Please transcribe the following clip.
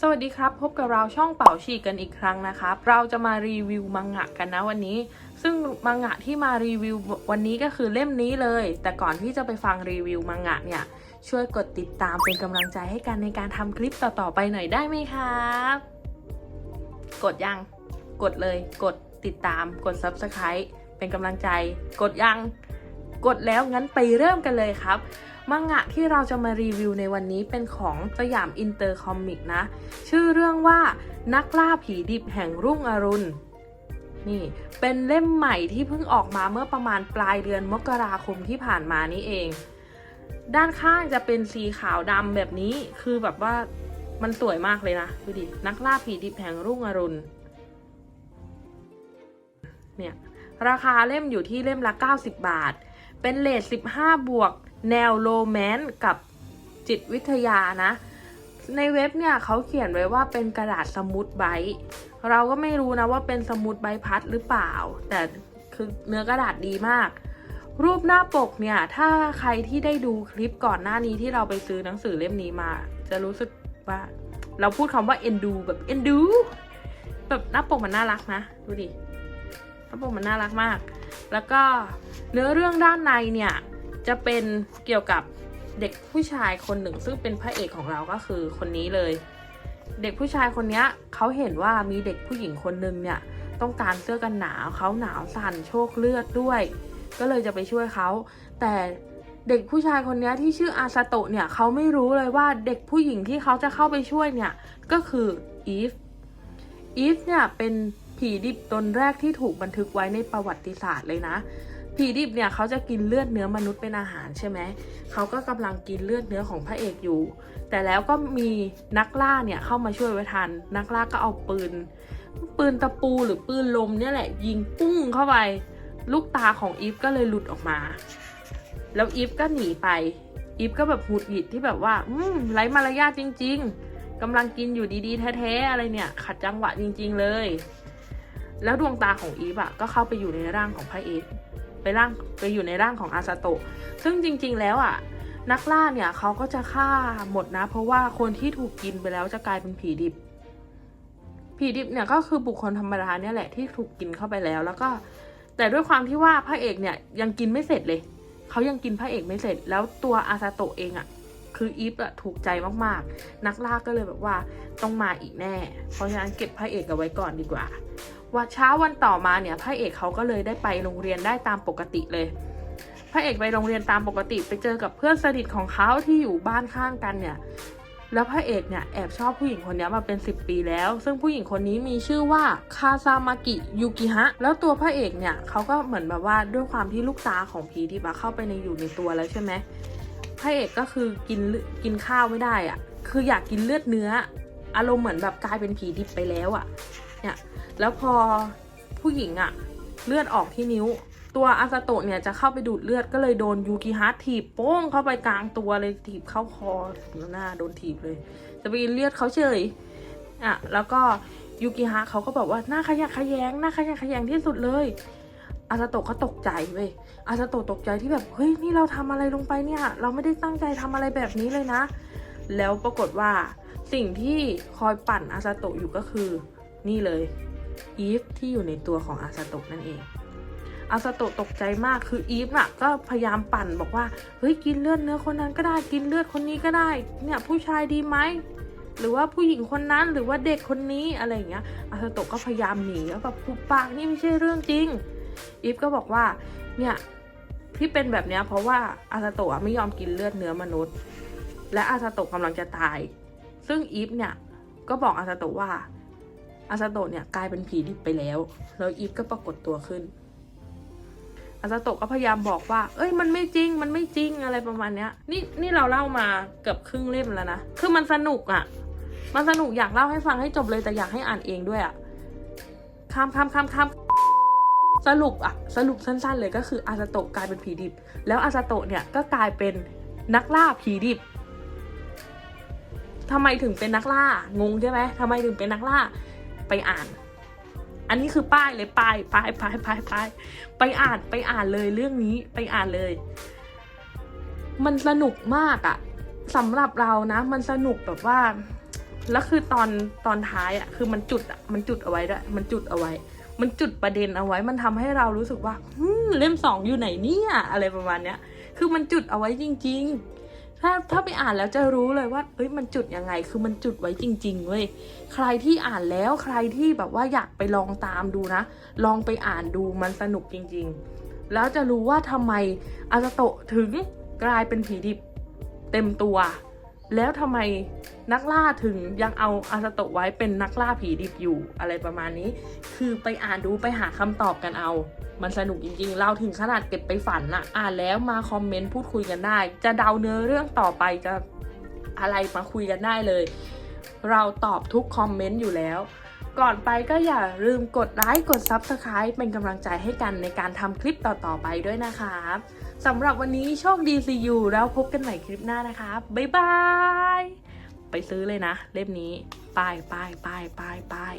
สวัสดีครับ พบกับเราช่องเป่าฉีกกันอีกครั้งนะครับ เราจะมารีวิวมังงะกันนะวันนี้ ซึ่งมังงะที่มารีวิววันนี้ก็คือเล่มนี้เลย แต่ก่อนที่จะไปฟังรีวิวมังงะเนี่ย ช่วยกดติดตามเป็นกำลังใจให้กันในการทำคลิปต่อๆไปหน่อยได้ไหมครับ กดยัง กดเลย กดติดตาม กด subscribe เป็นกำลังใจ กดยัง กดแล้วงั้นไปเริ่มกันเลยครับมังงะที่เราจะมารีวิวในวันนี้เป็นของสยามอินเตอร์คอมิกนะ ชื่อเรื่องว่านักล่าผีดิบแห่งรุ่งอรุณ นี่ เป็นเล่มใหม่ที่เพิ่งออกมาเมื่อประมาณปลายเดือนมกราคมที่ผ่านมานี่เอง ด้านข้างจะเป็นสีขาวดำแบบนี้ คือแบบว่ามันสวยมากเลยนะ ดูดิ นักล่าผีดิบแห่งรุ่งอรุณ เนี่ย ราคาเล่มอยู่ที่เล่มละ 90 บาท เป็นเลท15 บวก แนวโรแมนต์กับจิตวิทยานะ ในเว็บเนี่ยเขาเขียนไว้ว่าเป็นกระดาษสมุดไบต์เราก็ไม่รู้นะว่าเป็นสมุดใบพัดหรือเปล่า แต่คือเนื้อกระดาษดีมาก รูปหน้าปกเนี่ยถ้าใครที่ได้ดูคลิปก่อนหน้านี้ที่เราไปซื้อหนังสือเล่มนี้มา จะรู้สึกว่า เราพูดคำว่าเอ็นดูแบบเอ็นดูแบบหน้าปกมันน่ารักนะ ดูดิหน้าปกมันน่ารักมาก แล้วก็เนื้อเรื่องด้านในเนี่ย จะเป็นเกี่ยวกับเด็กผู้ชายคนหนึ่ง ซึ่งเป็นพระเอกของเราก็คือคนนี้เลย เด็กผู้ชายคนนี้เขาเห็นว่ามีเด็กผู้หญิงคนหนึ่งเนี่ยต้องการเสื้อกันหนาวเขาหนาวสั่นโชคเลือดด้วย ก็เลยจะไปช่วยเขาแต่เด็กผู้ชายคนนี้ที่ชื่ออาซาโตะเนี่ยเขาไม่รู้เลยว่าเด็กผู้หญิงที่เขาจะเข้าไปช่วยเนี่ยก็คืออีฟอีฟเนี่ยเป็น ผีดิบตนแรกที่ถูกบันทึกไว้ในประวัติศาสตร์เลยนะ ผีดิบเนี่ยเขาจะกินเลือดเนื้อมนุษย์เป็นอาหารใช่ไหม เขาก็กำลังกินเลือดเนื้อของพระเอกอยู่ แต่แล้วก็มีนักล่าเนี่ยเข้ามาช่วยไว้ทัน นักล่าก็เอาปืน ปืนตะปูหรือปืนลมเนี่ยแหละ ยิงปุ้งเข้าไป ลูกตาของอีฟก็เลยหลุดออกมา แล้วอีฟก็หนีไป อีฟก็แบบหงุดหงิดที่แบบว่า อืมไร้มารยาทจริง ๆกำลังกินอยู่ดีๆแท้ๆอะไรเนี่ย ขัดจังหวะจริง ๆ เลย แล้วดวงตาของอีฟอะก็เข้าไปอยู่ในร่างของพระเอกไปร่างไปอยู่ในร่างของอาซาโตะซึ่งจริง ๆ แล้วอะนักล่าเนี่ยเขาก็จะฆ่าหมดนะ เพราะว่าคนที่ถูกกินไปแล้วจะกลายเป็นผีดิบ ผีดิบเนี่ยก็คือบุคคลธรรมดาเนี่ยแหละที่ถูกกินเข้าไปแล้ว แล้วก็ แต่ด้วยความที่ว่าพระเอกเนี่ยยังกินไม่เสร็จเลยเขายังกินพระเอกไม่เสร็จ แล้วตัวอาซาโตะเองอะคืออีฟอะถูกใจมากๆ นักล่าก็เลยแบบว่าต้องมาอีกแน่ เพราะฉะนั้นเก็บพระเอกเอาไว้ก่อนดีกว่า ว่าเช้าวันต่อมาเนี่ยพระเอกเขาก็เลยได้ไปโรงเรียนได้ตามปกติเลย พระเอกไปโรงเรียนตามปกติไปเจอกับเพื่อนสนิทของเขาที่อยู่บ้านข้างกันเนี่ย แล้วพระเอกเนี่ยแอบชอบผู้หญิงคนนี้มาเป็น 10 ปีแล้ว ซึ่งผู้หญิงคนนี้มีชื่อว่าคาซามากิยูกิฮะ แล้วตัวพระเอกเนี่ยเขาก็เหมือนแบบว่าด้วยความที่ลูกตาของผีที่มาเข้าไปในอยู่ในตัวแล้วใช่ไหมพระเอกก็คือกินกินข้าวไม่ได้อะคืออยากกินเลือดเนื้อ อารมณ์เหมือนแบบกลายเป็นผีดิบไปแล้วอะเนี่ย แล้วพอผู้หญิงอะเลือดออกที่นิ้ว ตัวอาซาโตะเนี่ยจะเข้าไปดูดเลือดก็เลยโดนยูกิฮะถีบโป้งเข้าไปกลางตัวเลยถีบเข้าคอหน้าโดนถีบเลย จะไปกินเลือดเขาเฉยอะแล้วก็ยูกิฮะเขาก็บอกว่าหน้าขยะขยงหน้าขยะขยงที่สุดเลยอาซาโตะก็ตกใจเว้ยอาซาโตะตกใจที่แบบเฮ้ยนี่เราทำอะไรลงไปเนี่ย เราไม่ได้ตั้งใจทำอะไรแบบนี้เลยนะ แล้วปรากฏว่าสิ่งที่คอยปั่นอาซาโตะอยู่ก็คือ นี่เลย อีฟที่อยู่ในตัวของอาซาโตะนั่นเอง อาซาโตะตกใจมากคืออีฟน่ะก็พยายามปั่นบอกว่าเฮ้ยกินเลือดเนื้อคนนั้นก็ได้กินเลือดคนนี้ก็ได้ เนี่ยผู้ชายดีไหมหรือว่าผู้หญิงคนนั้นหรือว่าเด็กคนนี้อะไรอย่างเงี้ยอาซาโตะก็พยายามหนีแล้วแบบปุบปากนี่ไม่ใช่เรื่องจริงอีฟก็บอกว่าเนี่ยที่เป็นแบบเนี้ยเพราะว่าอาซาโตะไม่ยอมกินเลือดเนื้อมนุษย์ และอาซาโตะกำลังจะตาย ซึ่งอีฟเนี่ยก็บอกอาซาโตะว่า อาซาโตะเนี่ยกลายเป็นผีดิบไปแล้ว แล้วอีฟก็ปรากฏตัวขึ้น อาซาโตะก็พยายามบอกว่า เอ้ยมันไม่จริง มันไม่จริงอะไรประมาณเนี้ย นี่นี่เราเล่ามาเกือบครึ่งเล่มแล้วนะ คือมันสนุกอะ่ะ มันสนุกอยากเล่าให้ฟังให้จบเลยแต่อยากให้อ่านเองด้วยอะ่ะข้ามข้ามข้ามข้ามสรุปอะสรุปสั้นๆเลยก็คืออาซาโตะกลายเป็นผีดิบ แล้วอาซาโตะเนี่ยก็กลายเป็นนักล่าผีดิบทำไมถึงเป็นนักล่างงใช่ไหมทำไมถึงเป็นนักล่า ไปอ่าน อันนี้คือป้ายเลยป้ายป้ายป้ายป้ายป้ายไปอ่านไปอ่านเลยเรื่องนี้ไปอ่านเลย มันสนุกมากอะสำหรับเรานะ มันสนุกแบบว่าแล้วคือตอนตอนท้ายอะคือมันจุดอะมันจุดเอาไว้ด้วยมันจุดเอาไว้ มันจุดประเด็นเอาไว้ มันทำให้เรารู้สึกว่าเล่มสองอยู่ไหนเนี่ย อะไรประมาณเนี้ย คือมันจุดเอาไว้จริง ๆ ถ้าถ้าไปอ่านแล้วจะรู้เลยว่าเอ้ยมันจุดยังไง คือมันจุดไว้จริงๆเว้ยใครที่อ่านแล้วใครที่แบบว่าอยากไปลองตามดูนะ ลองไปอ่านดูมันสนุกจริง ๆ แล้วจะรู้ว่าทำไมอาตโตะถึงกลายเป็นผีดิบเต็มตัว แล้วทำไมนักล่าถึงยังเอาอาซาโตะไว้เป็นนักล่าผีดิบอยู่อะไรประมาณนี้ คือไปอ่านดูไปหาคำตอบกันเอา มันสนุกจริงๆ เราถึงขนาดเก็บไปฝันนะอ่านแล้วมาคอมเมนต์พูดคุยกันได้ จะเดาเนื้อเรื่องต่อไปจะอะไรมาคุยกันได้เลย เราตอบทุกคอมเมนต์อยู่แล้ว ก่อนไปก็อย่าลืมกดไลค์กด Subscribe เป็นกำลังใจให้กันในการทำคลิปต่อๆไปด้วยนะครับ สำหรับวันนี้โชคดีซีอยู่แล้วพบกันใหม่คลิปหน้านะคะบ๊ายบาย ไปซื้อเลยนะ เล่มนี้ป้ายป้ายป้ายป้ายป้าย